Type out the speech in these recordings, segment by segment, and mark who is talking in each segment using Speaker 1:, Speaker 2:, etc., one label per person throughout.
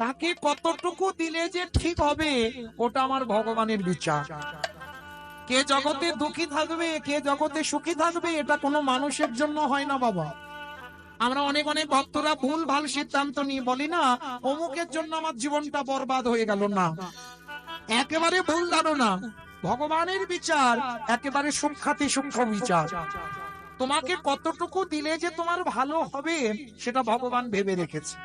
Speaker 1: তাকে কতটুকু দিলে যে ঠিক হবে, ওটা আমার ভগবানের বিচার। কে জগতে দুঃখী থাকবে, কে জগতে সুখী থাকবে, এটা কোনো মানুষের জন্য হয় না বাবা। আমরা অনেক অনেক ভক্তরা ভুল, ভালো সিদ্ধান্ত নিয়ে বলি না, অমুকের জন্য আমার জীবনটা বরবাদ হয়ে গেল না। একেবারে ভুল ধারণা, ভগবানের বিচার, একেবারে সূক্ষাতি সূক্ষ্ম বিচার। তোমাকে কতটুকু দিলে যে তোমার ভালো হবে, সেটা ভগবান ভেবে রেখেছে।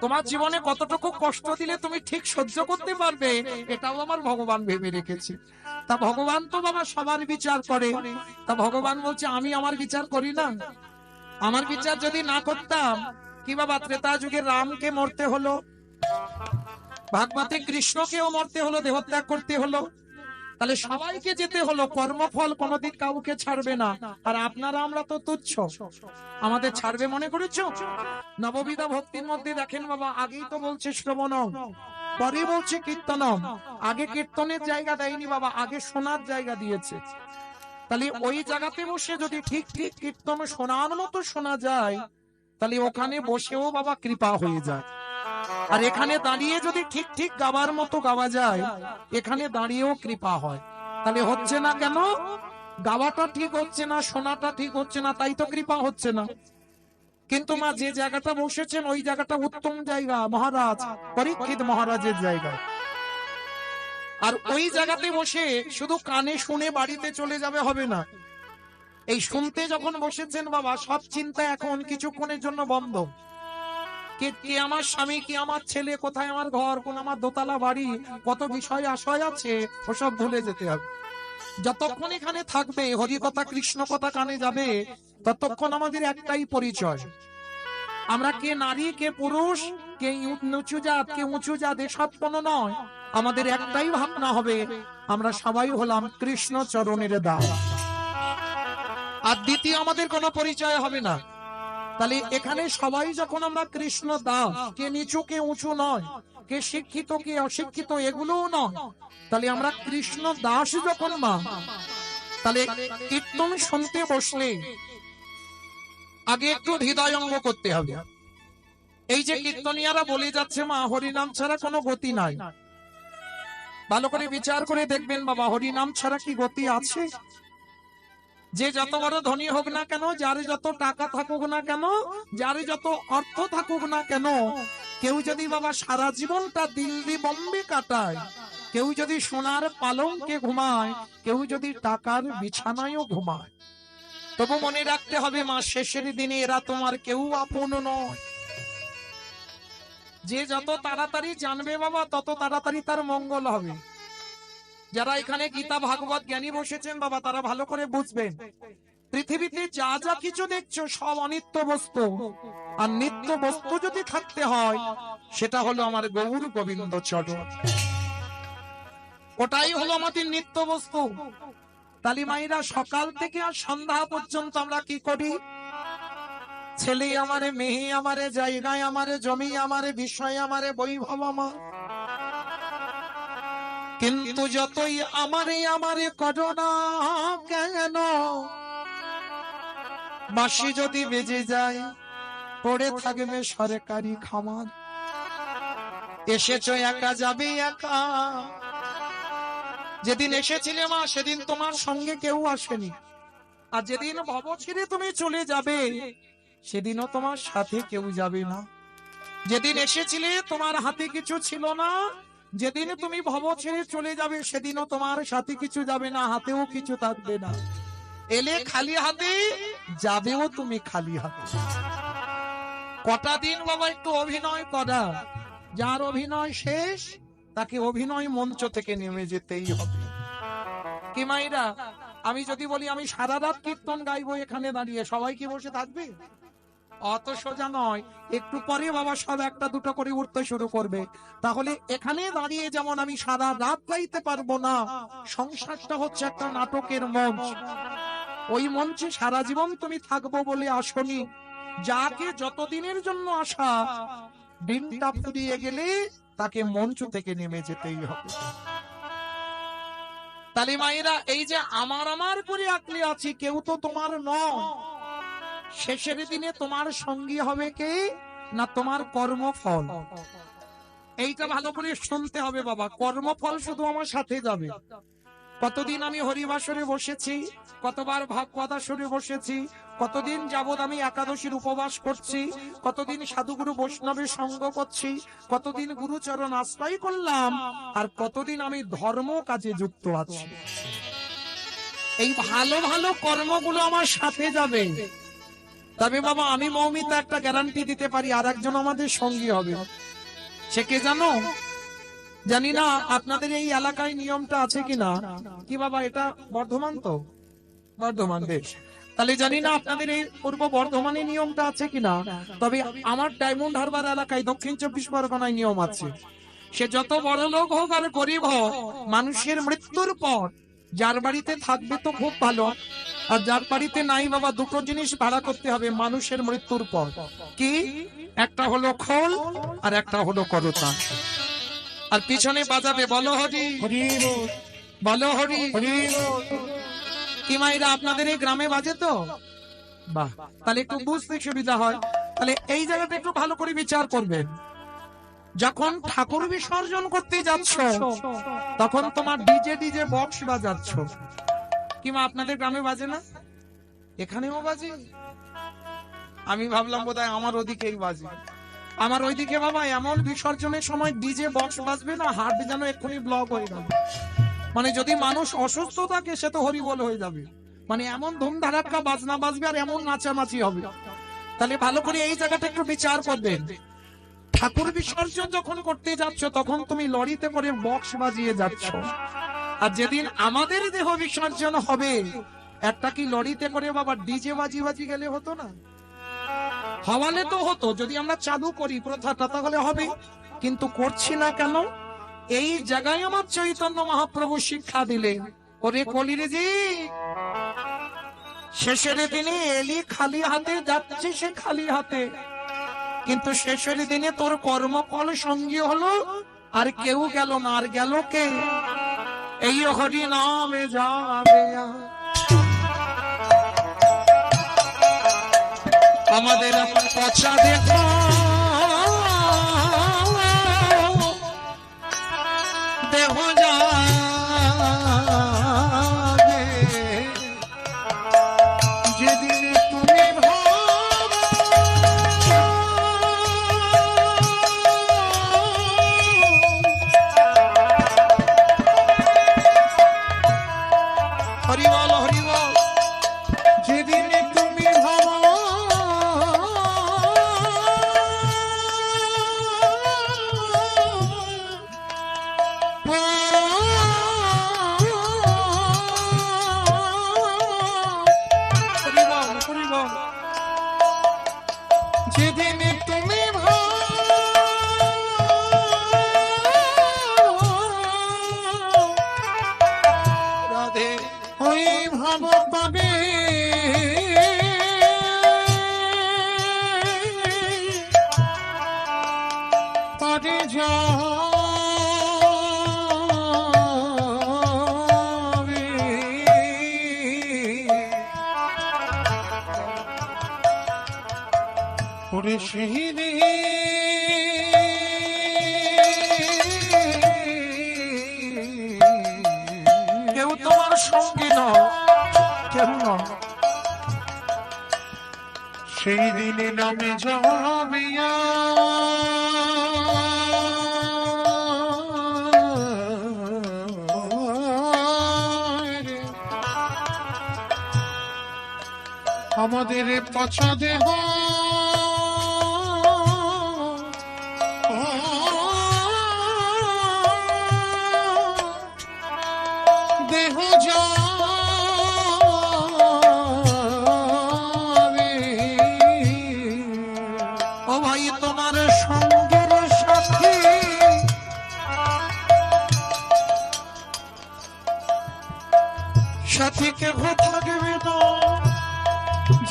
Speaker 1: তোমার জীবনে কতটুকু কষ্ট দিলে তুমি ঠিক সহ্য করতে পারবে, এটাও আমার ভগবান ভেবে রেখেছে। তা ভগবান তো বাবা সবার বিচার করে। তা ভগবান বলছে, আমি আমার বিচার করি না। আমার বিচার যদি না করতাম, কি বাবা ত্রেতা যুগে রামকে মরতে হলো? ভাগবতে কৃষ্ণকেও মরতে হলো, দেহত্যাগ করতে হলো। তাহলে সবাইকে যেতে হলো, কর্মফল কোনদিন কাউকে ছাড়বে না। আর আপনারা আমরা তো তুচ্ছ। আমাদের ছাড়বে মনে করেছ? নববিধা ভক্তির মধ্যে দেখেন বাবা, আগেই তো বলছে শ্রবণম পরে বলছে কীর্তনম। আগে কীর্তনের জায়গা দেয়নি বাবা, আগে শোনার জায়গা দিয়েছে। তাহলে ওই জায়গাতে বসে যদি ঠিক ঠিক কীর্তন শোনার মতো শোনা যায়, তাহলে ওখানে বসেও বাবা কৃপা হয়ে যায়। আর এখানে দাঁড়িয়ে যদি ঠিক ঠিক গাবার মতো গাওয়া যায়, এখানে দাঁড়িয়েও কৃপা হয়। তাহলে হচ্ছে না কেন? গাওয়াটা ঠিক হচ্ছে না, শোনাটা ঠিক হচ্ছে না, তাই তো কৃপা হচ্ছে না। কিন্তু মা, যে জায়গাটা বসেছেন, ওই জায়গাটা উত্তম জায়গা, মহারাজ, পরীক্ষিত মহারাজের জায়গা। আর ওই জায়গাতে বসে শুধু কানে শুনে বাড়িতে চলে যাবে হবে না। এই শুনতে যখন বসেছেন বাবা, সব চিন্তা এখন কিছুক্ষণের জন্য বন্ধ। কে কে আমার স্বামী, কি আমার ছেলে, কোথায় আমার ঘর, কোন আমার দোতলা বাড়ি, কত বিষয় আশয় আছে যতক্ষণ এখানে থাকবে, হরি কথা, কৃষ্ণ কথা কানে যাবে, ততক্ষণ আমাদের একটাই পরিচয়। আমরা কে নারী, কে পুরুষ, কে উঁচু জাত, কে উঁচু জাত এসব কোনো নয়। আমাদের একটাই ভাবনা হবে, আমরা সবাই হলাম কৃষ্ণ চরণের দাস। আর দ্বিতীয় আমাদের কোনো পরিচয় হবে না। তাহলে এখানে সবাই যখন আমরা কৃষ্ণ দাস, কে নিচু, কে উঁচু নয়, কে শিক্ষিত, কে অশিক্ষিত, এগুলোও নয়। তাহলে আমরা কৃষ্ণ দাস যখন মা তাহলে কীর্তন শুনতে বসলে আগে একটু হৃদয়ঙ্গ করতে হবে। এই যে কীর্তনিয়ারা বলে যাচ্ছে, মা, হরিনাম ছাড়া কোনো গতি নাই। ভালো করে বিচার করে দেখবেন, বাবা, হরিনাম ছাড়া কি গতি আছে? যে যত বড় ধনী হোক না কেন যার যত টাকা থাকুক না কেন যার যত অর্থ থাকুক না কেন, কেউ যদি বাবা সারা জীবনটা দিল্লি বম্বে কাটায়, কেউ যদি সোনার পালঙ্কে ঘুমায়, কেউ যদি টাকার বিছানায়ও ঘুমায়। তবু মনে রাখতে হবে, মা, শেষের দিনে এরা তোমার কেউ আপন নয়। যে যত তাড়াতাড়ি জানবে বাবা, তত তাড়াতাড়ি তার মঙ্গল হবে। যারা এখানে গীতা ভাগবত জ্ঞানী বসেছেন, বাবা, তারা ভালো করে বুঝবেন। পৃথিবীতে যা যা কিছু দেখছ, সব অনিত্য বস্তু। আর নিত্য বস্তু যদি থাকতে হয়, সেটা হলো আমার গৌর গোবিন্দ চরণ। ওটাই হলো আমাদের নিত্য বস্তু। তালি মাইরা সকাল থেকে আর সন্ধ্যা পর্যন্ত আমরা কি করি? ছেলে আমারে, মেয়ে আমারে, জায়গায় আমারে, জমি আমারে, বিষয় আমারে, বৈভব আমার। কিন্তু যতই আমারে আমারে করোনা কেন? বাসি যদি বেজে যায়, পড়ে থাকবে সরকারি খামার। এসেছ একা, যাবে একা। যেদিন এসেছিলে মা, সেদিন তোমার সঙ্গে কেউ আসেনি। আর যেদিন ভব ছেড়ে তুমি চলে যাবে, সেদিনও তোমার সাথে কেউ যাবে না। যেদিন এসেছিলে, তোমার হাতে কিছু ছিল না। যেদিন তুমি ভব ছেড়ে চলে যাবে, সেদিনও তোমার সাথে কিছু যাবে না, হাতেও কিছু থাকবে না। এলে খালি হাতে, যাবেও তুমি খালি হাতে। কটা দিন বাবা একটু অভিনয় করা। যার অভিনয় শেষ, তাকে অভিনয় মঞ্চ থেকে নেমে যেতেই হবে। কি মাইরা, আমি যদি বলি আমি সারা রাত কীর্তন গাইবো এখানে দাঁড়িয়ে, সবাই কি বসে থাকবে? অত সোজা নয়। একটু পরে বাবা সব একটা দুটো করে উঠতে শুরু করবে। তাহলে এখানে দাঁড়িয়ে যেমন আমি সারা রাত গাইতে পারব না, সংসারটা হচ্ছে একটা নাটকের মঞ্চ। ওই মঞ্চে সারা জীবন তুমি থাকব বলে আসনি। যাকে যতদিনের জন্য আসা দিনটা ফুরিয়ে গেলে তাকে মঞ্চ থেকে নেমে যেতেই হবে। তালি মায়েরা, এই যে আমার আমার করে আঁকলে আছি, কেউ তো তোমার নয়। শেষের দিনে তোমার সঙ্গী হবে কে? না তোমার কর্মফল? এইটা ভালো করে শুনতে হবে বাবা। কর্মফল শুধু আমার সাথে যাবে। কতদিন আমি হরিবাসরে বসেছি, কতবার ভাগবতাসরে বসেছি, কতদিন যাবৎ আমি একাদশীর উপবাস করছি, কতদিন সাধুগুরু বৈষ্ণবের সঙ্গ করছি, কতদিন গুরুচরণ আশ্রয় করলাম, আর কতদিন আমি ধর্ম কাজে যুক্ত আছি। এই ভালো ভালো কর্মগুলো আমার সাথে যাবে। তবে বাবা, আমি মৌমিতা একটা গ্যারান্টি দিতে পারি আর একজন আমাদের সঙ্গী হবে। সে কে জানো? জানি না আপনাদের এই এলাকায় নিয়মটা আছে কিনা। কি বাবা, এটা বর্ধমান তো? বর্ধমান, বেশ। তাহলে জানি না আপনাদের এই পূর্ব বর্ধমানে নিয়মটা আছে কিনা। তবে আমার ডায়মন্ড হারবার এলাকায় দক্ষিণ চব্বিশ পরগনায় নিয়ম আছে। সে যত বড় লোক হোক আর গরিব হোক, মানুষের মৃত্যুর পর যার বাড়িতে থাকবে তো খুব ভালো। আর যার বাড়িতে নাই বাবা, দুটো জিনিস ভাড়া করতে হবে, মানুষের মৃত্যুর পর। কি? একটা হলো খোল আর একটা হলো করতা। আর পিছনে বাজাবে, বলো হরি। বলো হরি। কি মাইরা, আপনাদের এই গ্রামে বাজে তো? বাহ, তাহলে একটু বুঝতে সুবিধা হয়। তাহলে এই জায়গাটা একটু ভালো করে বিচার করবেন। যখন ঠাকুর বিসর্জন করতে যাচ্ছ, তখন তোমার ডিজে ডিজে বক্স বাজাচ্ছ। কিমা আপনাদের গ্রামে বাজে না? এখানেও বাজে? আমি ভাবলাম বোধহয় আমার ওদিকেই বাজে। আমার ওইদিকে বাবা এমন বিসর্জনের সময় ডিজে বক্স বাজবে না হার্ট যেন এক্ষুনি ব্লক হয়ে যাবে। মানে যদি মানুষ অসুস্থ থাকে, সে তো হরিবল হয়ে যাবে। মানে এমন ধুমধারাক্কা বাজনা বাজবে আর এমন নাচানাচি হবে। তাহলে ভালো করে এই জায়গাটা একটু বিচার করবেন ঠাকুর বিসর্জন যখন করতে যাচ্ছ, তখন তুমি লরিতে করে বক্স বাজিয়ে যাচ্ছ। আর যেদিন আমাদের দেহ বিসর্জন হবে, একটা কি লরিতে করে বাবা ডিজে বাজি বাজি গেলে হতো না? হওয়ালে তো হতো, যদি আমরা চালু করি প্রথাটা তাহলে হবে। কিন্তু করছি না কেন? এই জায়গায় আমার চৈতন্য মহাপ্রভু শিক্ষা দিলেন, ওরে কলিরে জি। শেষের দিনে এলি খালি হাতে, যাচ্ছে সে খালি হাতে। কিন্তু শেষের দিনে তোর কর্মফল সঙ্গী হলো, আর কেউ গেল না, আর গেল কে? এই হরি নামে যাবে আমাদের পচা দেখো। দেহ ওই ভাব পাবে পারে যাবে? ওরে কেউ তোমার সঙ্গী নয়। কেউ সেই দিনে নামে জমিয়া। আমাদের পছন্দ দেহ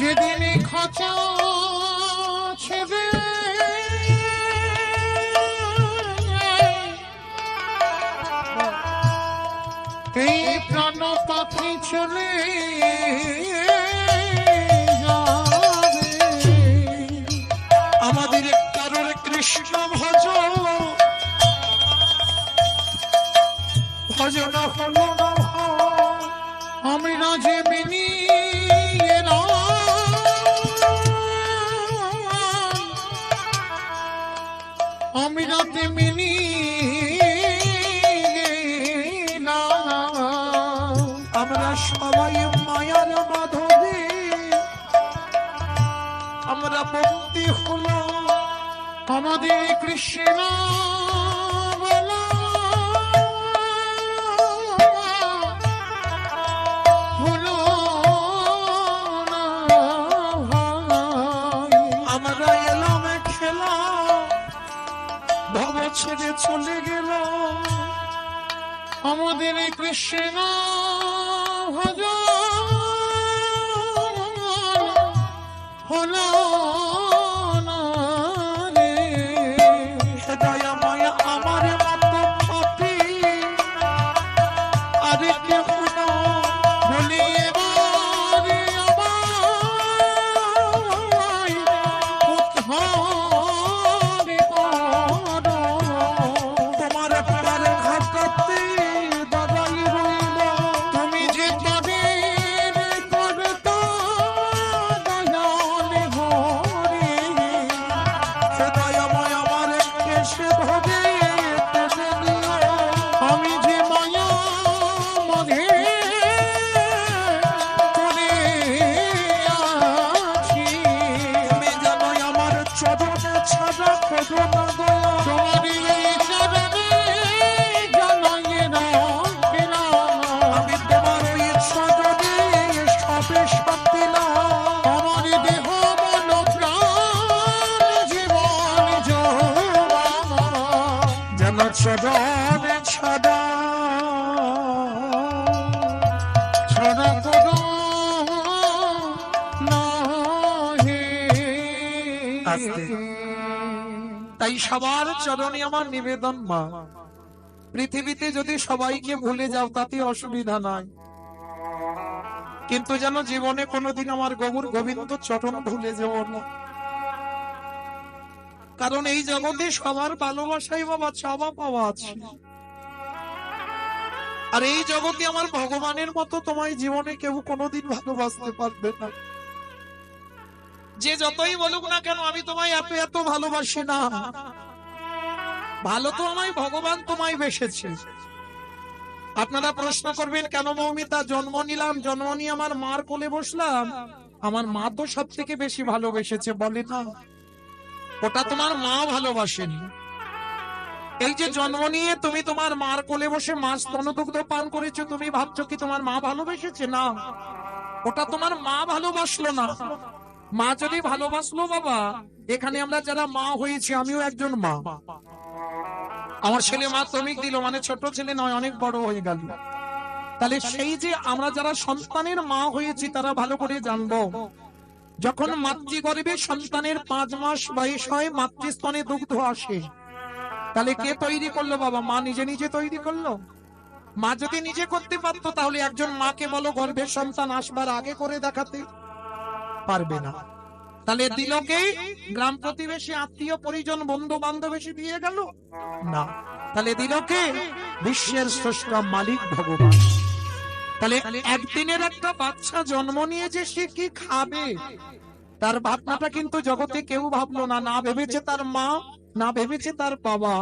Speaker 1: Jedyny chociażby এই প্রাণ পাখি চলে আমাদের কারোর কৃষ্ণ ভজ। ভজন হল আমি রাজে মিনি। আমরা তেমনি আমরা সবাই মায়ার মাধবে। আমরা ভক্তি হলো আমাদের কৃষ্ণ সবার চরণে আমার নিবেদন, মা। পৃথিবীতে যদি সবাইকে ভুলে যাও, তাতে অসুবিধা নাই। কিন্তু যেন জীবনে কোনোদিন আমার গবুর গোবিন্দ চরণ ভুলে যাব না। কারণ এই জগতে সবার ভালোবাসাই বাবা চাওয়া পাওয়া আছে। আর এই জগতে আমার ভগবানের মতো তোমায় জীবনে কেউ কোনোদিন ভালোবাসতে পারবে না। যে যতই বলুক না কেন, আমি তোমায় এত এত ভালোবাসি না। ভালো তো আমায়, ভগবান তোমায় বেসেছে। আপনারা প্রশ্ন করবেন, কেন মৌমিতা, জন্ম নিলাম, জন্ম নিয়ে আমার মার কোলে বসলাম? আমার মা তো সব থেকে বেশি ভালোবেসেছে, বলে না? ওটা তোমার মা ভালোবাসেনি। এই যে জন্ম নিয়ে তুমি তোমার মার কোলে বসে মাছ স্তনদুগ্ধ পান করেছ, তুমি ভাবছ কি তোমার মা ভালোবেসেছে? না। ওটা তোমার মা ভালোবাসলো না। মা যদি ভালোবাসলো বাবা, এখানে আমরা যারা মা হয়েছি, আমিও একজন মা। আমার ছেলে মাধ্যমিক দিল মানে ছোট ছেলে নয়, অনেক বড় হয়ে গেল। তাহলে সেই যে আমরা যারা সন্তানের মা হয়েছি, তারা ভালো করে জানব যখন মাতৃগর্ভে সন্তানের পাঁচ মাস বয়স হয়, মাতৃস্তনে দুগ্ধ আসে। তাহলে কে তৈরি করল বাবা? মা নিজে নিজে তৈরি করল? মা যদি নিজে করতে পারতো, তাহলে একজন মাকে বলো গর্ভের সন্তান আসবার আগে করে দেখাতে। পারবে না। তাহলে দিলকে গ্রাম প্রতিবেশী, আত্মীয়, পরিজন বন্ধু বান্ধব এসে দিয়ে গেল? না। তাহলে দিলকে বিশ্বের স্রষ্টা মালিক ভগবান। তাহলে একদিনের একটা বাচ্চা জন্ম নিয়ে যে সে কি খাবে? তার ভাবনাটা কিন্তু জগতে কেউ ভাবলো না। না ভেবেছে তার মা, না ভেবেছে তার বাবা।